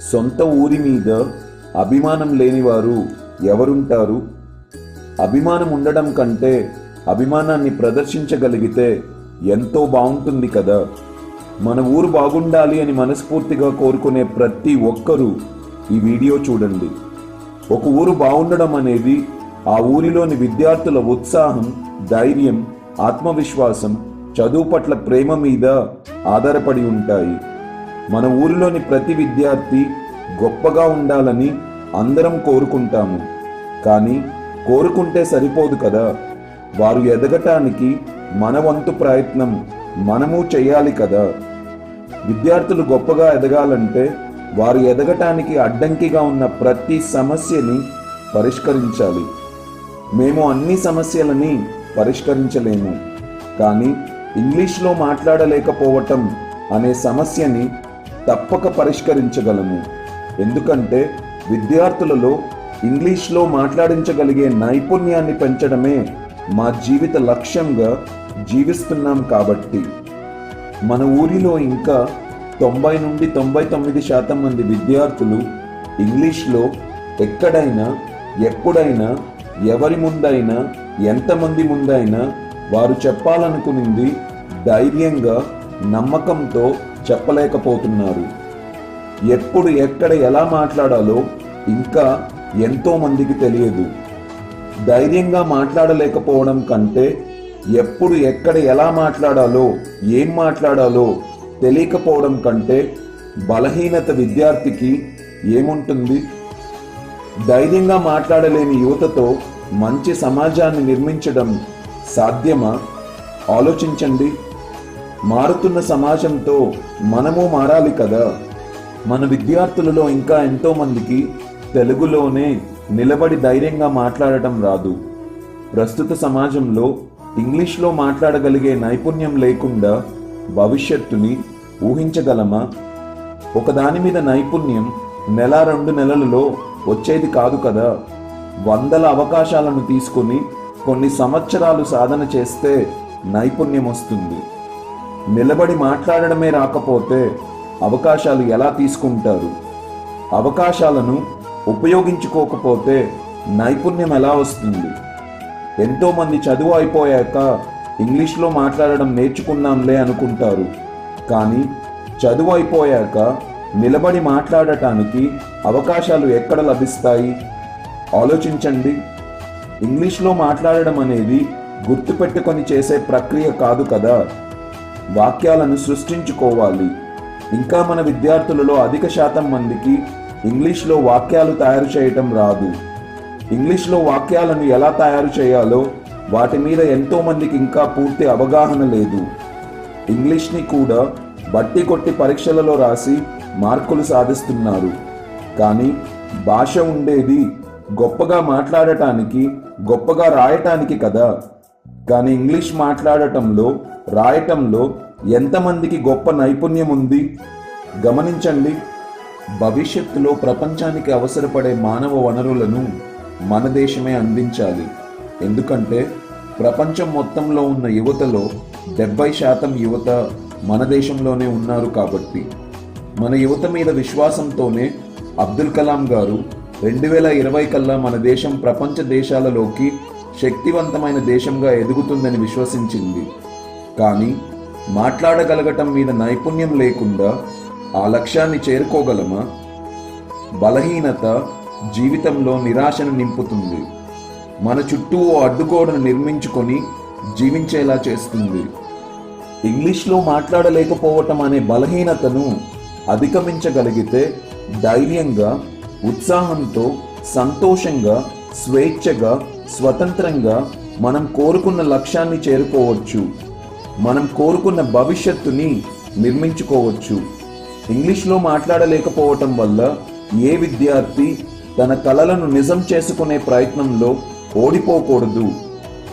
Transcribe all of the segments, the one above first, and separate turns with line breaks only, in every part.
సొంత ఊరి మీద అభిమానం లేనివారు ఎవరుంటారు? అభిమానం ఉండడం కంటే అభిమానాన్ని ప్రదర్శించగలిగితే ఎంతో బాగుంటుంది కదా. మన ఊరు బాగుండాలి అని మనస్ఫూర్తిగా కోరుకునే ప్రతి ఒక్కరూ ఈ వీడియో చూడండి. ఒక ఊరు బాగుండడం అనేది ఆ ఊరిలోని విద్యార్థుల ఉత్సాహం ధైర్యం ఆత్మవిశ్వాసం చదువు పట్ల ప్రేమ మీద ఆధారపడి ఉంటాయి. మన ఊరిలోని ప్రతి విద్యార్థి గొప్పగా ఉండాలని అందరం కోరుకుంటాము. కానీ కోరుకుంటే సరిపోదు కదా? వారు ఎదగటానికి మన వంతు ప్రయత్నం మనము చేయాలి కదా? విద్యార్థులు గొప్పగా ఎదగాలంటే వారు ఎదగటానికి అడ్డంకిగా ఉన్న ప్రతి సమస్యని పరిష్కరించాలి. మేము అన్ని సమస్యలని పరిష్కరించలేము. కానీ ఇంగ్లీష్లో మాట్లాడలేకపోవటం అనే సమస్యని తప్పక పరిష్కరించగలము. ఎందుకంటే విద్యార్థులలో ఇంగ్లీష్లో మాట్లాడించగలిగే నైపుణ్యాన్ని పెంచడమే మా జీవిత లక్ష్యంగా జీవిస్తున్నాం కాబట్టి. మన ఊరిలో ఇంకా తొంభై నుండి తొంభై తొమ్మిది శాతం మంది విద్యార్థులు ఇంగ్లీష్లో ఎక్కడైనా ఎప్పుడైనా ఎవరి ముందైనా ఎంతమంది ముందైనా వారు చెప్పాలనుకునింది ధైర్యంగా నమ్మకంతో చెప్పలేకపోతున్నారు. ఎప్పుడు ఎక్కడ ఎలా మాట్లాడాలో ఇంకా ఎంతో మందికి తెలియదు. ధైర్యంగా మాట్లాడలేకపోవడం కంటే ఎప్పుడు ఎక్కడ ఎలా మాట్లాడాలో ఏం మాట్లాడాలో తెలియకపోవడం కంటే బలహీనత విద్యార్థికి ఏముంటుంది? ధైర్యంగా మాట్లాడలేని యువతతో మంచి సమాజాన్ని నిర్మించడం సాధ్యమా? ఆలోచించండి. మారుతున్న సమాజంతో మనము మారాలి కదా? మన విద్యార్థులలో ఇంకా ఎంతో మందికి తెలుగులోనే నిలబడి ధైర్యంగా మాట్లాడటం రాదు. ప్రస్తుత సమాజంలో ఇంగ్లీష్లో మాట్లాడగలిగే నైపుణ్యం లేకుండా భవిష్యత్తుని ఊహించగలమా? ఒకదాని మీద నైపుణ్యం నెల రెండు నెలలలో వచ్చేది కాదు కదా? వందల అవకాశాలను తీసుకుని కొన్ని సంవత్సరాలు సాధన చేస్తే నైపుణ్యం వస్తుంది. నిలబడి మాట్లాడడమే రాకపోతే అవకాశాలు ఎలా తీసుకుంటారు? అవకాశాలను ఉపయోగించుకోకపోతే నైపుణ్యం ఎలా వస్తుంది? ఎంతోమంది చదువు అయిపోయాక ఇంగ్లీష్లో మాట్లాడడం నేర్చుకున్నాంలే అనుకుంటారు. కానీ చదువు అయిపోయాక నిలబడి మాట్లాడటానికి అవకాశాలు ఎక్కడ లభిస్తాయి? ఆలోచించండి. ఇంగ్లీష్లో మాట్లాడడం అనేది గుర్తుపెట్టుకొని చేసే ప్రక్రియ కాదు కదా? వాక్యాలను సృష్టించుకోవాలి. ఇంకా మన విద్యార్థులలో అధిక శాతం మందికి ఇంగ్లీష్లో వాక్యాలు తయారు చేయటం రాదు. ఇంగ్లీష్లో వాక్యాలను ఎలా తయారు చేయాలో వాటి మీద ఎంతో మందికి ఇంకా పూర్తి అవగాహన లేదు. ఇంగ్లీష్ని కూడా బట్టి కొట్టి పరీక్షలలో రాసి మార్కులు సాధిస్తున్నారు. కానీ భాష ఉండేది గొప్పగా మాట్లాడటానికి గొప్పగా రాయటానికి కదా. కానీ ఇంగ్లీష్ మాట్లాడటంలో రాయటంలో ఎంతమందికి గొప్ప నైపుణ్యం ఉంది? గమనించండి భవిష్యత్తులో ప్రపంచానికి అవసరపడే మానవ వనరులను మన దేశమే అందించాలి. ఎందుకంటే ప్రపంచం మొత్తంలో ఉన్న యువతలో డెబ్బై శాతం యువత మన దేశంలోనే ఉన్నారు కాబట్టి. మన యువత మీద విశ్వాసంతోనే అబ్దుల్ కలాం గారు రెండు వేల ఇరవై కల్లా మన దేశం ప్రపంచ దేశాలలోకి శక్తివంతమైన దేశంగా ఎదుగుతుందని విశ్వసించింది. కానీ మాట్లాడగలగటం మీద నైపుణ్యం లేకుండా ఆ లక్ష్యాన్ని చేరుకోగలమా? బలహీనత జీవితంలో నిరాశను నింపుతుంది. మన చుట్టూ ఓ అడ్డుగోడను నిర్మించుకొని జీవించేలా చేస్తుంది. ఇంగ్లీష్లో మాట్లాడలేకపోవటం అనే బలహీనతను అధిగమించగలిగితే ధైర్యంగా ఉత్సాహంతో సంతోషంగా స్వేచ్ఛగా స్వతంత్రంగా మనం కోరుకున్న లక్ష్యాన్ని చేరుకోవచ్చు. మనం కోరుకున్న భవిష్యత్తుని నిర్మించుకోవచ్చు. ఇంగ్లీష్లో మాట్లాడలేకపోవటం వల్ల ఏ విద్యార్థి తన కలలను నిజం చేసుకునే ప్రయత్నంలో ఓడిపోకూడదు.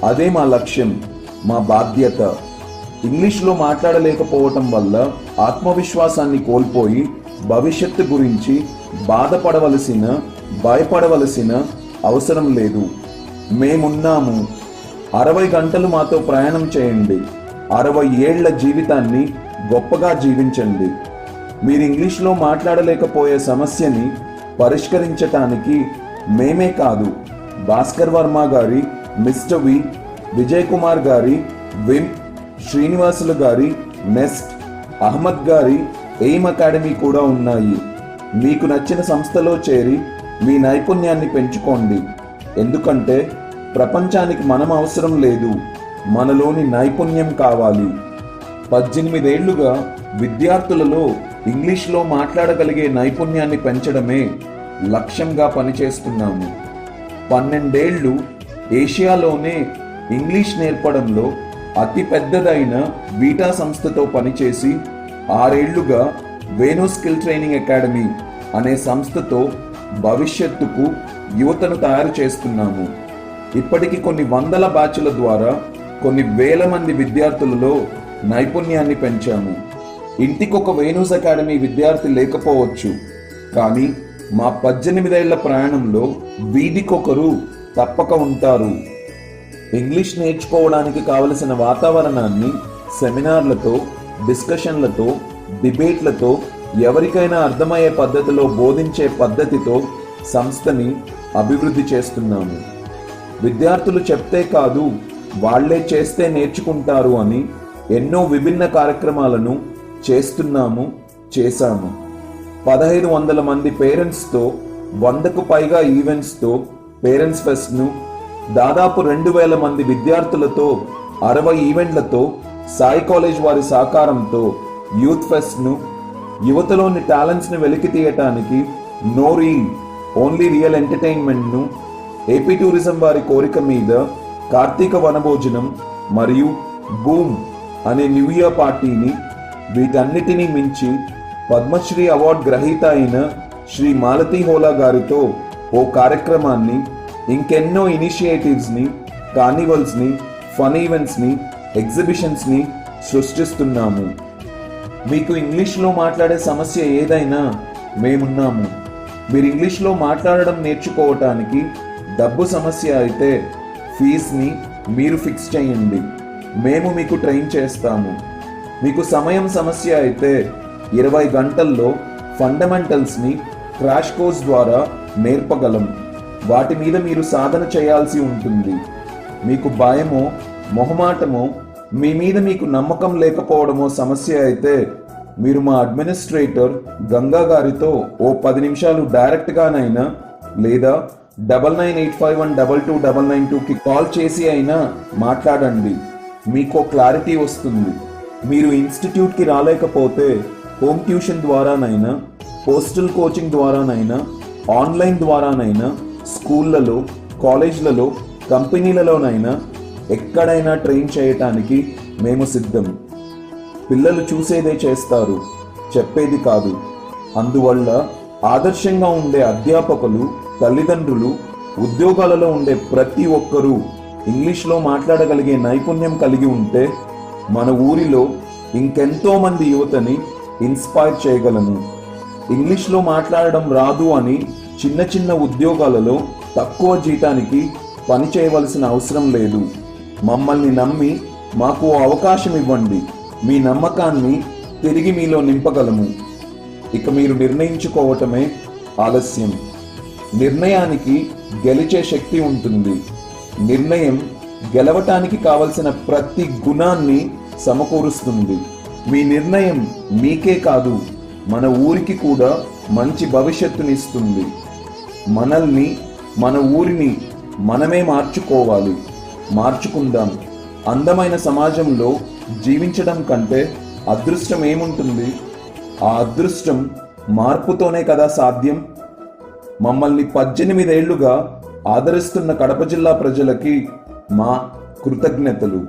అదే మా లక్ష్యం మా బాధ్యత. ఇంగ్లీష్లో మాట్లాడలేకపోవటం వల్ల ఆత్మవిశ్వాసాన్ని కోల్పోయి భవిష్యత్తు గురించి బాధపడవలసిన భయపడవలసిన అవసరం లేదు. మేమున్నాము. అరవై గంటలు మాతో ప్రయాణం చేయండి. అరవై ఏళ్ళ జీవితాన్ని గొప్పగా జీవించండి. మీరు ఇంగ్లీష్లో మాట్లాడలేకపోయే సమస్యని పరిష్కరించటానికి మేమే కాదు భాస్కర్ వర్మ గారి మిస్టర్ వి విజయ్ కుమార్ గారి విమ్ శ్రీనివాసులు గారి నెస్ట్ అహ్మద్ గారి ఎయిమ్ అకాడమీ కూడా ఉన్నాయి. మీకు నచ్చిన సంస్థలో చేరి మీ నైపుణ్యాన్ని పెంచుకోండి. ఎందుకంటే ప్రపంచానికి మనం అవసరం లేదు. మనలోని నైపుణ్యం కావాలి. పద్దెనిమిదేళ్ళుగా విద్యార్థులలో ఇంగ్లీష్లో మాట్లాడగలిగే నైపుణ్యాన్ని పెంచడమే లక్ష్యంగా పనిచేస్తున్నాము. పన్నెండేళ్ళు ఏషియాలోనే ఇంగ్లీష్ నేర్పడంలో అతి పెద్దదైన బీటా సంస్థతో పనిచేసి ఆరేళ్ళుగా వేణు స్కిల్ ట్రైనింగ్ అకాడమీ అనే సంస్థతో భవిష్యత్తుకు యువతను తయారు చేస్తున్నాము. ఇప్పటికి కొన్ని వందల బ్యాచ్ల ద్వారా కొన్ని వేల మంది విద్యార్థులలో నైపుణ్యాన్ని పెంచాము. ఇంటికొక వేణూస్ అకాడమీ విద్యార్థి లేకపోవచ్చు. కానీ మా పద్దెనిమిదేళ్ళ ప్రయాణంలో వీధికొకరు తప్పక ఉంటారు. ఇంగ్లీష్ నేర్చుకోవడానికి కావలసిన వాతావరణాన్ని సెమినార్లతో డిస్కషన్లతో డిబేట్లతో ఎవరికైనా అర్థమయ్యే పద్ధతిలో బోధించే పద్ధతితో సంస్థని అభివృద్ధి చేస్తున్నాము. విద్యార్థులు చెప్తే కాదు వాళ్ళే చేస్తే నేర్చుకుంటారు అని ఎన్నో విభిన్న కార్యక్రమాలను చేస్తున్నాము చేశాము. పదహైదు వందల మంది పేరెంట్స్తో వందకు పైగా ఈవెంట్స్తో పేరెంట్స్ ఫెస్ట్ను దాదాపు రెండు వేల మంది విద్యార్థులతో అరవై ఈవెంట్లతో సాయి కాలేజ్ వారి సహకారంతో యూత్ ఫెస్ట్ను యువతలోని టాలెంట్స్ని వెలికి తీయటానికి నో రీల్ ఓన్లీ రియల్ ఎంటర్టైన్మెంట్ను ఏపీ టూరిజం వారి కోరిక మీద కార్తీక వనభోజనం మరియు బూమ్ అనే న్యూ ఇయర్ పార్టీని వీటన్నిటినీ మించి పద్మశ్రీ అవార్డు గ్రహీత అయిన శ్రీ మాలతీ హోలా గారితో ఓ కార్యక్రమాన్ని ఇంకెన్నో ఇనిషియేటివ్స్ని కార్నివల్స్ని ఫన్ ఈవెంట్స్ని ఎగ్జిబిషన్స్ని సృష్టిస్తున్నాము. మీకు ఇంగ్లీష్లో మాట్లాడే సమస్య ఏదైనా మేమున్నాము. మీరు ఇంగ్లీష్లో మాట్లాడడం నేర్చుకోవటానికి డబ్బు సమస్య అయితే ఫీజ్ని మీరు ఫిక్స్ చేయండి. మేము మీకు ట్రైన్ చేస్తాము. మీకు సమయం సమస్య అయితే ఇరవై గంటల్లో ఫండమెంటల్స్ని క్రాష్ కోర్స్ ద్వారా నేర్పగలం. వాటి మీద మీరు సాధన చేయాల్సి ఉంటుంది. మీకు భయమో మొహమాటమో మీ మీద మీకు నమ్మకం లేకపోవడమో సమస్య అయితే మీరు మా అడ్మినిస్ట్రేటర్ గంగా గారితో ఓ పది నిమిషాలు డైరెక్ట్గానైనా లేదా double nine eight five one double two double nine టూకి కాల్ చేసి అయినా మాట్లాడండి. మీకు క్లారిటీ వస్తుంది. మీరు ఇన్స్టిట్యూట్కి రాలేకపోతే హోమ్ ట్యూషన్ ద్వారానైనా పోస్టల్ కోచింగ్ ద్వారానైనా ఆన్లైన్ ద్వారానైనా స్కూళ్ళలో కాలేజ్లలో కంపెనీలలోనైనా ఎక్కడైనా ట్రైన్ చేయటానికి మేము సిద్ధం. పిల్లలు చూసేదే చేస్తారు. చెప్పేది కాదు. అందువల్ల ఆదర్శంగా ఉండే అధ్యాపకులు తల్లిదండ్రులు ఉద్యోగాలలో ఉండే ప్రతి ఒక్కరూ ఇంగ్లీష్లో మాట్లాడగలిగే నైపుణ్యం కలిగి ఉంటే మన ఊరిలో ఇంకెంతో మంది యువతని ఇన్స్పైర్ చేయగలను. ఇంగ్లీష్లో మాట్లాడడం రాదు అని చిన్న చిన్న ఉద్యోగాలలో తక్కువ జీతానికి పని చేయవలసిన అవసరం లేదు. మమ్మల్ని నమ్మి మాకు అవకాశం ఇవ్వండి. మీ నమ్మకాన్ని తిరిగి మీలో నింపగలము. ఇక మీరు నిర్ణయించుకోవటమే ఆలస్యం. నిర్ణయానికి గెలిచే శక్తి ఉంటుంది. నిర్ణయం గెలవటానికి కావలసిన ప్రతి గుణాన్ని సమకూరుస్తుంది. మీ నిర్ణయం మీకే కాదు మన ఊరికి కూడా మంచి భవిష్యత్తునిస్తుంది. మనల్ని మన ఊరిని మనమే మార్చుకోవాలి. మార్చుకుందాం. అందమైన సమాజంలో జీవించడం కంటే అదృష్టం ఏముంటుంది? ఆ అదృష్టం మార్పుతోనే కదా సాధ్యం? మమ్మల్ని పద్దెనిమిదేళ్ళుగా ఆదరిస్తున్న కడప జిల్లా ప్రజలకి మా కృతజ్ఞతలు.